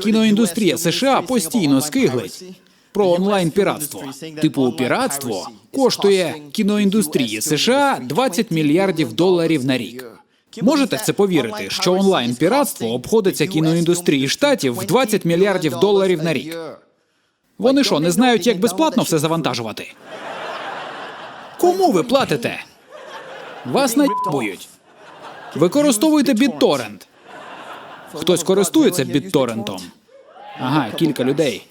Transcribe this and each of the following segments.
Кіноіндустрія США постійно скиглить про онлайн піратство. Типу, піратство коштує кіноіндустрії США 20 мільярдів доларів на рік. Можете в це повірити, що онлайн піратство обходиться кіноіндустрії штатів в 20 мільярдів доларів на рік. Вони що, не знають, як безплатно все завантажувати? Кому ви платите? Вас наїбують. Використовуйте BitTorrent. Хтось користується BitTorrentом? Ага, кілька людей.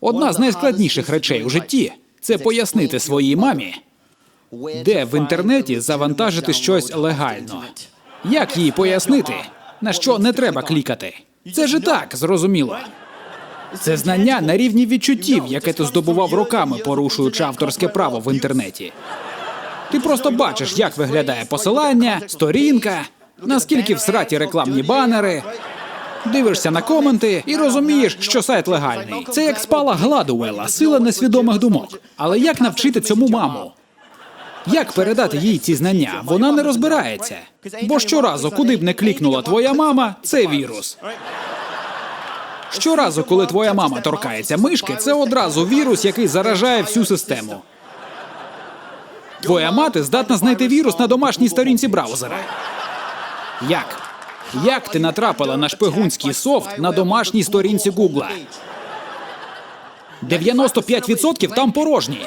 Одна з найскладніших речей у житті це пояснити своїй мамі, де в інтернеті завантажити щось легально. Як їй пояснити, на що не треба клікати? Це ж так, зрозуміло. Це знання на рівні відчуттів, яке ти здобував роками, порушуючи авторське право в інтернеті. Ти просто бачиш, як виглядає посилання, сторінка, наскільки всраті рекламні банери. Дивишся на коменти і розумієш, що сайт легальний. Це як спала Гладуела, сила несвідомих думок. Але як навчити цьому маму? Як передати їй ці знання? Вона не розбирається. Бо щоразу, куди б не клікнула твоя мама, це вірус. Щоразу, коли твоя мама торкається мишки, це одразу вірус, який заражає всю систему. Твоя мати здатна знайти вірус на домашній сторінці браузера. Як? Як ти натрапила на шпигунський софт на домашній сторінці Гугла? 95% там порожні.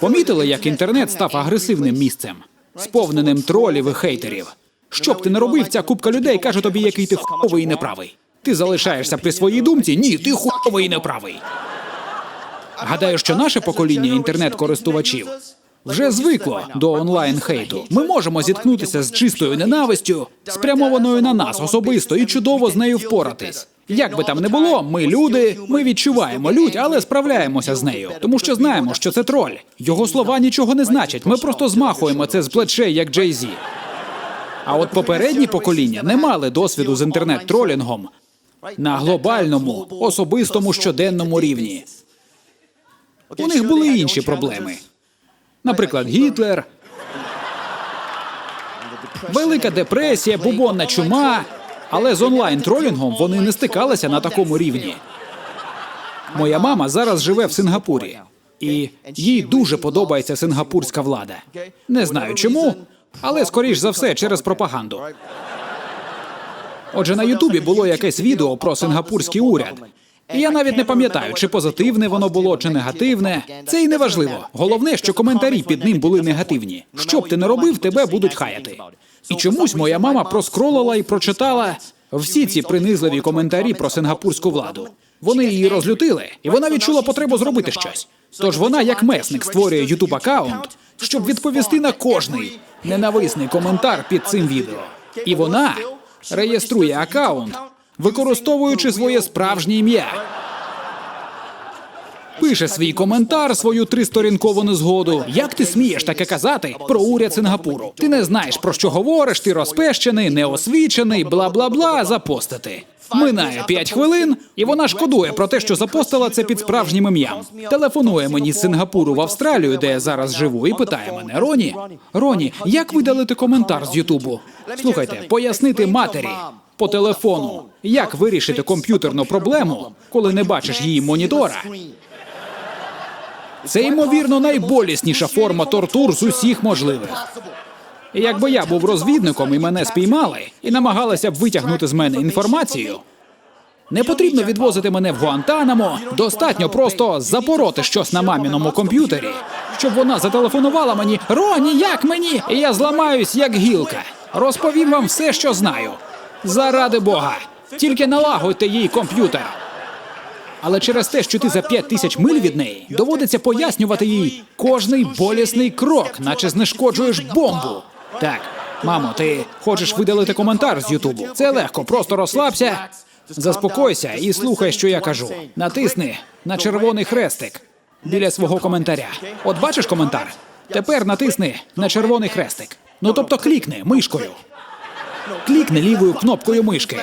Помітили, як інтернет став агресивним місцем, сповненим тролів і хейтерів. Що б ти не робив, ця купка людей каже тобі, який ти хуйовий і неправий. Ти залишаєшся при своїй думці? Ні, ти хуйовий і неправий. Гадаю, що наше покоління інтернет-користувачів вже звикло до онлайн хейту. Ми можемо зіткнутися з чистою ненавистю, спрямованою на нас особисто, і чудово з нею впоратись. Як би там не було, ми люди, ми відчуваємо лють, але справляємося з нею, тому що знаємо, що це троль. Його слова нічого не значать. Ми просто змахуємо це з плечей, як Джей Зі. А от попередні покоління не мали досвіду з інтернет-тролінгом на глобальному, особистому щоденному рівні. У них були інші проблеми. Наприклад, Гітлер, Велика депресія, бубонна чума. Але з онлайн-тролінгом вони не стикалися на такому рівні. Моя мама зараз живе в Сингапурі, і їй дуже подобається сингапурська влада. Не знаю чому, але скоріш за все через пропаганду. Отже, на Ютубі було якесь відео про сингапурський уряд. Я навіть не пам'ятаю, чи позитивне воно було, чи негативне. Це і не важливо. Головне, що коментарі під ним були негативні. Що б ти не робив, тебе будуть хаяти. І чомусь моя мама проскролила і прочитала всі ці принизливі коментарі про сингапурську владу. Вони її розлютили, і вона відчула потребу зробити щось. Тож вона, як месник, створює ютуб аккаунт, щоб відповісти на кожний ненависний коментар під цим відео. І вона реєструє аккаунт, використовуючи своє справжнє ім'я. Пише свій коментар, свою тристорінкову незгоду. Як ти смієш таке казати про уряд Сингапуру? Ти не знаєш про що говориш, ти розпещений, неосвічений, бла бла бла запостити. Минає п'ять хвилин, і вона шкодує про те, що запостила це під справжнім ім'ям. Телефонує мені з Сингапуру в Австралію, де я зараз живу, і питає мене: Роні, Роні, як видалити коментар з Ютубу? Слухайте, пояснити матері по телефону, як вирішити комп'ютерну проблему, коли не бачиш її монітора. Це ймовірно найболісніша форма тортур з усіх можливих. Якби я був розвідником і мене спіймали і намагалися б витягнути з мене інформацію. Не потрібно відвозити мене в Гуантанамо. Достатньо просто запороти щось на маміному комп'ютері, щоб вона зателефонувала мені Роні, як мені? І я зламаюсь, як гілка. Розповім вам все, що знаю. Заради Бога. Тільки налагодьте їй комп'ютер. Але через те, що ти за п'ять тисяч миль від неї, доводиться пояснювати їй кожний болісний крок, наче знешкоджуєш бомбу. Так, мамо, ти хочеш видалити коментар з Ютубу? Це легко, просто розслабся, заспокойся і слухай, що я кажу. Натисни на червоний хрестик біля свого коментаря. От бачиш коментар? Тепер натисни на червоний хрестик. Ну тобто клікни мишкою. Клікни лівою кнопкою мишки.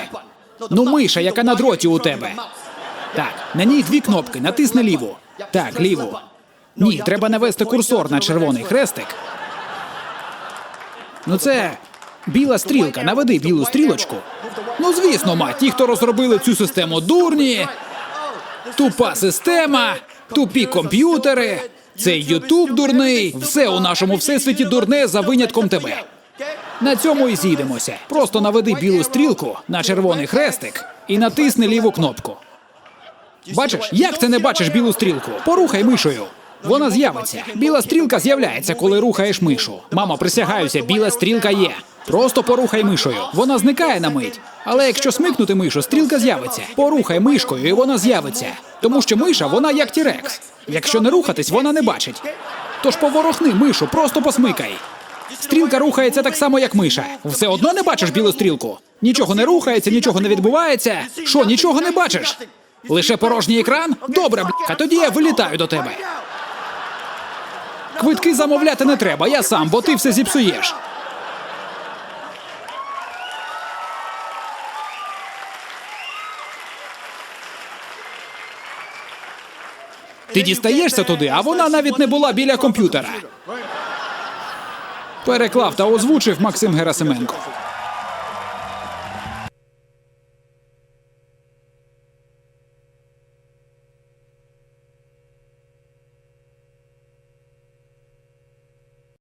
Ну, миша, яка на дроті у тебе. Так, на ній дві кнопки. Натисни ліву. Так, ліву. Ні, треба навести курсор на червоний хрестик. Ну це біла стрілка. Наведи білу стрілочку Ну звісно, ма, ті, хто розробили цю систему дурні, тупа система, тупі комп'ютери, цей Ютуб дурний, все у нашому всесвіті дурне за винятком тебе. На цьому і зійдемося. Просто наведи білу стрілку на червоний хрестик і натисни ліву кнопку. Бачиш, як ти не бачиш білу стрілку? Порухай мишою. Вона з'явиться. Біла стрілка з'являється, коли рухаєш мишу. Мама, присягаюся, біла стрілка є. Просто порухай мишою. Вона зникає на мить. Але якщо смикнути мишу, стрілка з'явиться. Порухай мишкою, і вона з'явиться. Тому що миша, вона як тірекс. Якщо не рухатись, вона не бачить. Тож поворохни мишу, просто посмикай. Стрілка рухається так само, як миша. Все одно не бачиш білу стрілку. Нічого не рухається, нічого не відбувається. Що, нічого не бачиш? Лише порожній екран? Добре, бляха, тоді я вилітаю до тебе. Квитки замовляти не треба, я сам, бо ти все зіпсуєш. Ти дістаєшся туди, а вона навіть не була біля комп'ютера. Переклав та озвучив Максим Герасименко.